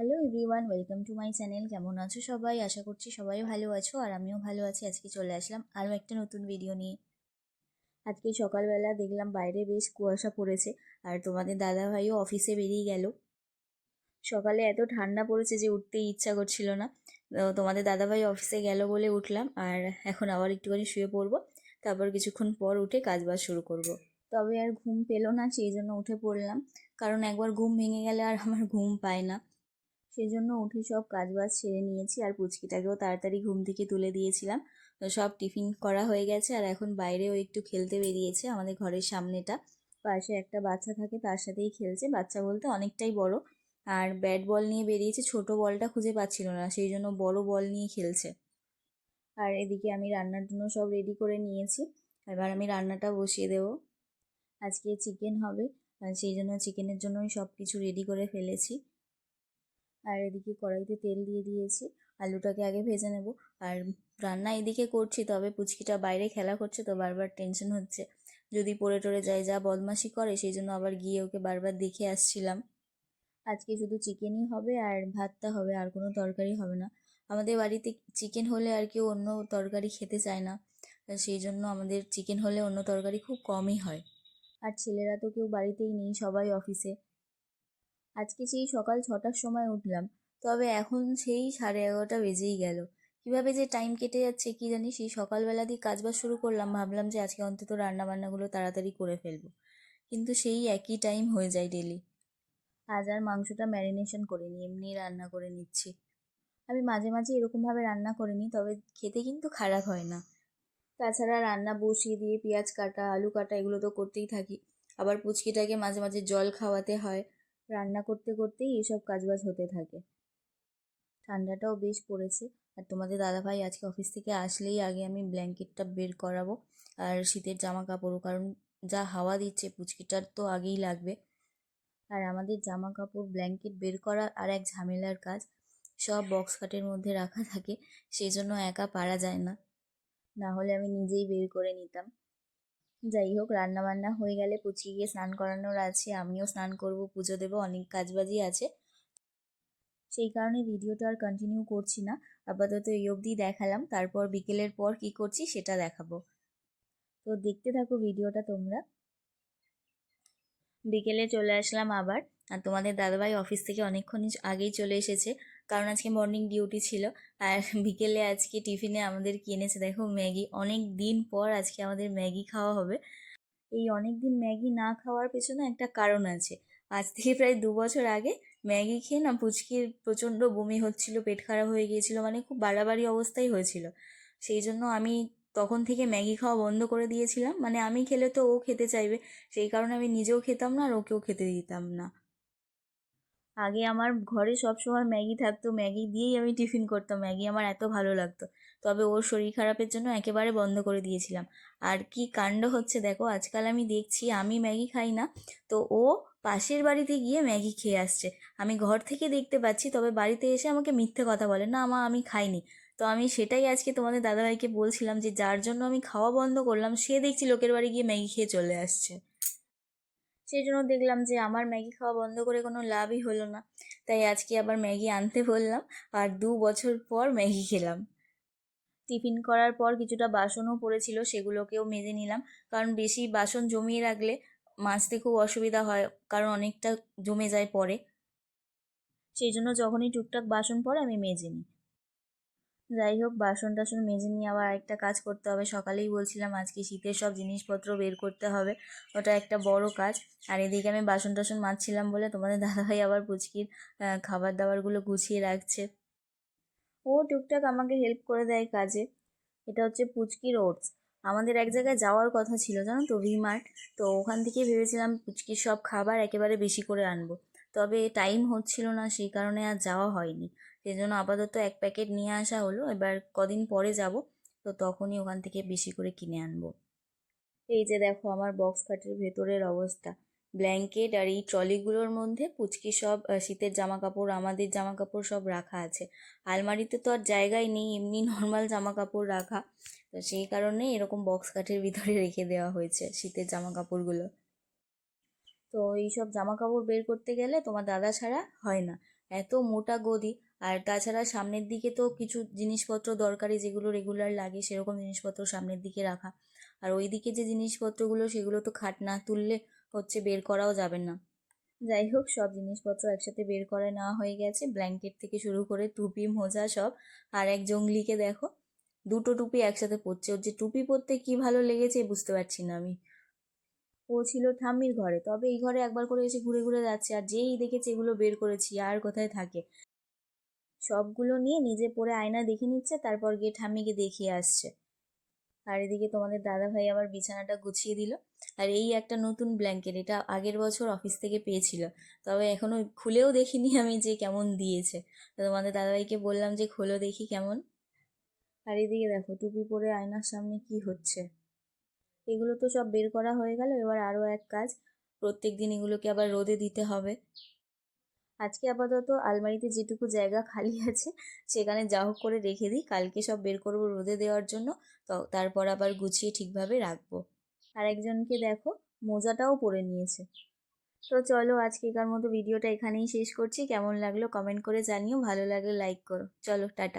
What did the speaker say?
Hello everyone welcome to my channel কেমন আছো সবাই? আশা করছি সবাই ভালো আছো আর আমিও ভালো আছি। আজকে চলে আসলাম আরও একটা নতুন ভিডিও নিয়ে। আজকে সকালবেলা দেখলাম বাইরে বেশ কুয়াশা পড়েছে আর তোমাদের দাদাভাইও অফিসে বেরিয়ে গেল। সকালে এত ঠান্ডা পড়েছে যে উঠতেই ইচ্ছা করছিল না। তোমাদের দাদাভাই অফিসে গেল বলে উঠলাম আর এখন আবার একটুখানি শুয়ে পড়ব। তারপর কিছুক্ষণ পর উঠে কাজবাজ শুরু করব। তবে আর ঘুম পেল না, সেই জন্য উঠে পড়লাম। কারণ একবার ঘুম ভেঙে গেলে আর আমার ঘুম পায় না। সেই জন্য উঠে সব কাজবাজ সেরে নিয়েছি আর পুচকিটাকেও তাড়াতাড়ি ঘুম থেকে তুলে দিয়েছিলাম। তো সব টিফিন করা হয়ে গেছে আর এখন বাইরেও একটু খেলতে বেরিয়েছে আমাদের ঘরের সামনেটা। পাশে একটা বাচ্চা থাকে, তার সাথেই খেলছে। বাচ্চা বলতে অনেকটাই বড়। আর ব্যাট বল নিয়ে বেরিয়েছে, ছোট বলটা খুঁজে পাচ্ছিল না সেই জন্য বড় বল নিয়ে খেলছে। আর এদিকে আমি রান্নার জন্য সব রেডি করে নিয়েছি। এবার আমি রান্নাটা বসিয়ে দেব। আজকে চিকেন হবে সেই জন্য চিকেনের জন্যই সব কিছু রেডি করে ফেলেছি। আর এদিকে কড়াইতে তেল দিয়ে দিয়েছি। আলুটাকে আগে ভেজে নেব। আর রান্না এদিকে করছি, তবে পুচকিটা বাইরে খেলা করছে, তো বারবার টেনশন হচ্ছে। যদি পড়ে টরে যায়, যা বদমাশি করে, সেই জন্য আবার গিয়ে ওকে বারবার দেখে আসছিলাম। আজকে শুধু চিকেনই হবে, আর ভাতটা হবে, আর কোনো তরকারি হবে না। আমাদের বাড়িতে চিকেন হলে আর কেউ অন্য তরকারি খেতে চায় না। সেই জন্য আমাদের চিকেন হলে অন্য তরকারি খুব কমই হয়। আর ছেলেরা তো কেউ বাড়িতেই নেই, সবাই অফিসে আজকে সেই সকাল ছটার সময় উঠলাম, তবে এখন সেই সাড়ে এগারোটা বেজেই গেল। কীভাবে যে টাইম কেটে যাচ্ছে কি জানি, সেই সকালবেলা দিয়ে কাজবাজ শুরু করলাম, ভাবলাম যে আজকে অন্তত রান্নাবান্নাগুলো তাড়াতাড়ি করে ফেলব। কিন্তু সেই একই টাইম হয়ে যায় ডেলি আজ আর মাংসটা ম্যারিনেশন করিনি, এমনি রান্না করে নিচ্ছি। আমি মাঝে মাঝে এরকমভাবে রান্না করে নিই তবে খেতে কিন্তু খারাপ হয় না। তাছাড়া রান্না বসিয়ে দিয়ে পেঁয়াজ কাটা, আলু কাটা এগুলো তো করতেই থাকি। আবার পুচকিটাকে মাঝে মাঝে জল খাওয়াতে হয়। রান্না করতে করতেই এসব কাজবাজ হতে থাকে। ঠান্ডাটাও বেশ পড়েছে। আর তোমাদের দাদাভাই আজকে অফিস থেকে আসলেই আগে আমি ব্ল্যাঙ্কেটটা বের করাবো আর শীতের জামা কাপড়ও কারণ যা হাওয়া দিচ্ছে, পুচকিটার তো আগেই লাগবে। আর আমাদের জামা কাপড় ব্ল্যাঙ্কেট বের করা আর এক ঝামেলার কাজ। সব বক্স খাটের মধ্যে রাখা থাকে সেই জন্য একা পারা যায় না। না হলে আমি নিজেই বের করে নিতাম। যাই হোক রান্না বান্না হয়ে গেলে পুচিকে স্নান করানোর আছে, আমিও স্নান করব, পুজো দেবো, অনেক কাজবাজি আছে। সেই কারণে ভিডিওটা আর কন্টিনিউ করছি না। আপাতত এই অবধি দেখালাম, তারপর বিকেলের পর কি করছি সেটা দেখাবো। তো দেখতে থাকো ভিডিওটা তোমরা। বিকেলে চলে আসলাম আবার, আর তোমাদের দাদাভাই অফিস থেকে অনেকক্ষণ আগেই চলে এসেছে। কারণ আজকে মর্নিং ডিউটি ছিল। আর বিকেলে আজকে টিফিনে আমাদের কিনেছে দেখো? ম্যাগি। অনেক দিন পর আজকে আমাদের ম্যাগি খাওয়া হবে। এই অনেক দিন ম্যাগি না খাওয়ার পেছনে একটা কারণ আছে। আজ থেকে প্রায় দু বছর আগে ম্যাগি খেয়ে না পুচকির প্রচণ্ড বমি হচ্ছিল, পেট খারাপ হয়ে গিয়েছিল মানে খুব বাড়াবাড়ি অবস্থাই হয়েছিল। সেই জন্য আমি তখন থেকে ম্যাগি খাওয়া বন্ধ করে দিয়েছিলাম। মানে আমি খেলে তো ও খেতে চাইবে। সেই কারণে আমি নিজেও খেতাম না আর ওকেও খেতে দিতাম না। আগে আমার ঘরে সব সময় ম্যাগি থাকতো, ম্যাগি দিয়েই আমি টিফিন করতাম, ম্যাগি আমার এত ভালো লাগতো। তবে ওর শরীর খারাপের জন্য একেবারে বন্ধ করে দিয়েছিলাম। আর কি কাণ্ড হচ্ছে দেখো, আজকাল আমি দেখছি আমি ম্যাগি খাই না, তো ও পাশের বাড়িতে গিয়ে ম্যাগি খেয়ে আসছে। আমি ঘর থেকে দেখতে পাচ্ছি, তবে বাড়িতে এসে আমাকে মিথ্যে কথা বলে, না আমা আমি খাইনি। তো আমি সেটাই আজকে তোমাদের দাদাভাইকে বলছিলাম যে, যার জন্য আমি খাওয়া বন্ধ করলাম, সে দেখছি লোকের বাড়ি গিয়ে ম্যাগি খেয়ে চলে আসছে। সেই জন্য দেখলাম যে আমার ম্যাগি খাওয়া বন্ধ করে কোনো লাভই হলো না। তাই আজকে আবার ম্যাগি আনতে বললাম আর দু বছর পর ম্যাগি খেলাম। টিফিন করার পর কিছুটা বাসনও পড়েছিল, সেগুলোকেও মেজে নিলাম। কারণ বেশি বাসন জমিয়ে রাখলে মাজতে খুব অসুবিধা হয়, কারণ অনেকটা জমে যায় পরে। সেই জন্য যখনই টুকটাক বাসন পড়ে আমি মেজে নিই। যাই হোক, বাসন টাসন মেজে নিয়ে আবার আরেকটা কাজ করতে হবে। সকালেই বলছিলাম আজকে শীতের সব জিনিসপত্র বের করতে হবে। ওটা একটা বড় কাজ। আর এদিকে আমি বাসন টাসন মাজছিলাম বলে তোমাদের দাদাভাই আবার পুচকির খাবার দাবারগুলো গুছিয়ে রাখছে। ও টুকটাক আমাকে হেল্প করে দেয় কাজে। এটা হচ্ছে পুচকির ওটস আমাদের এক জায়গায় যাওয়ার কথা ছিল, জানো তো ভিমার্ট তো ওখান থেকে ভেবেছিলাম পুচকির সব খাবার একেবারে বেশি করে আনব। তবে টাইম হচ্ছিল না, সেই কারণে আর যাওয়া হয়নি। সেই জন্য আপাতত এক প্যাকেট নিয়ে আসা হলো। এবার কদিন পরে যাব, তো তখনই ওখান থেকে বেশি করে কিনে আনব। এই যে দেখো আমার বক্স খাটের ভেতরের অবস্থা। ব্ল্যাঙ্কেট আর এই ট্রলিগুলোর মধ্যে পুচকি সব শীতের জামা কাপড় আমাদের জামা কাপড় সব রাখা আছে। আলমারিতে তো আর জায়গাই নেই, এমনি নর্মাল জামা কাপড় রাখা। তো সেই কারণে এরকম বক্স কাঠের ভিতরে রেখে দেওয়া হয়েছে শীতের জামা কাপড়গুলো তো এইসব জামা কাপড় বের করতে গেলে তোমার দাদা ছাড়া হয় না। এত মোটা গদি আর তাছাড়া সামনের দিকে তো কিছু জিনিসপত্র দরকারি যেগুলো রেগুলার লাগে, সেরকম জিনিসপত্র সামনের দিকে রাখা। আর ওই দিকে যে জিনিসপত্রগুলো, সেগুলো তো খাট না তুললে হচ্ছে বের করাও যাবে না। যাই হোক, সব জিনিসপত্র একসাথে বের করে নেওয়া হয়ে গেছে। ব্ল্যাঙ্কেট থেকে শুরু করে টুপি, মোজা সব। আর এক জঙ্গলিকে দেখো, দুটো টুপি একসাথে পরছে। ওর যে টুপি পরতে কি ভালো লেগেছে বুঝতে পারছি না আমি। ও ছিল ঠাম্মির ঘরে, তবে এই ঘরে একবার করে এসে ঘুরে ঘুরে যাচ্ছে। আর যেই দেখেছে এগুলো বের করেছি, আর কোথায় থাকে? সবগুলো নিয়ে নিজে পরে আয়না দেখে নিচ্ছে, তারপর গিয়ে ঠাম্মিকে দেখিয়ে আসছে। আর এদিকে তোমাদের দাদা ভাই আবার বিছানাটা গুছিয়ে দিল। আর এই একটা নতুন ব্ল্যাঙ্কেট এটা আগের বছর অফিস থেকে পেয়েছিল। তবে এখনও খুলেও দেখিনি আমি যে কেমন দিয়েছে। তো তোমাদের দাদাভাইকে বললাম যে খোলো দেখি কেমন। আর এদিকে দেখো, টুপি পরে আয়নার সামনে কি হচ্ছে। এগুলো তো সব বের করা হয়ে গেল, এবার আরও এক কাজ, প্রত্যেক দিন এগুলোকে আবার রোদে দিতে হবে। আজকে আপাতত আলমারিতে যেটুকু জায়গা খালি আছে, সেখানে যা হোক করে রেখে দিই। কালকে সব বের করব রোদে দেওয়ার জন্য, তো তারপর আবার গুছিয়ে ঠিকভাবে রাখব। আর একজনকে দেখো, মোজাটাও পরে নিয়েছে। তো চলো আজকেকার মতো ভিডিওটা এখানেই শেষ করছি। কেমন লাগল কমেন্ট করে জানিও, ভালো লাগলে লাইক করো। চলো, টাটা।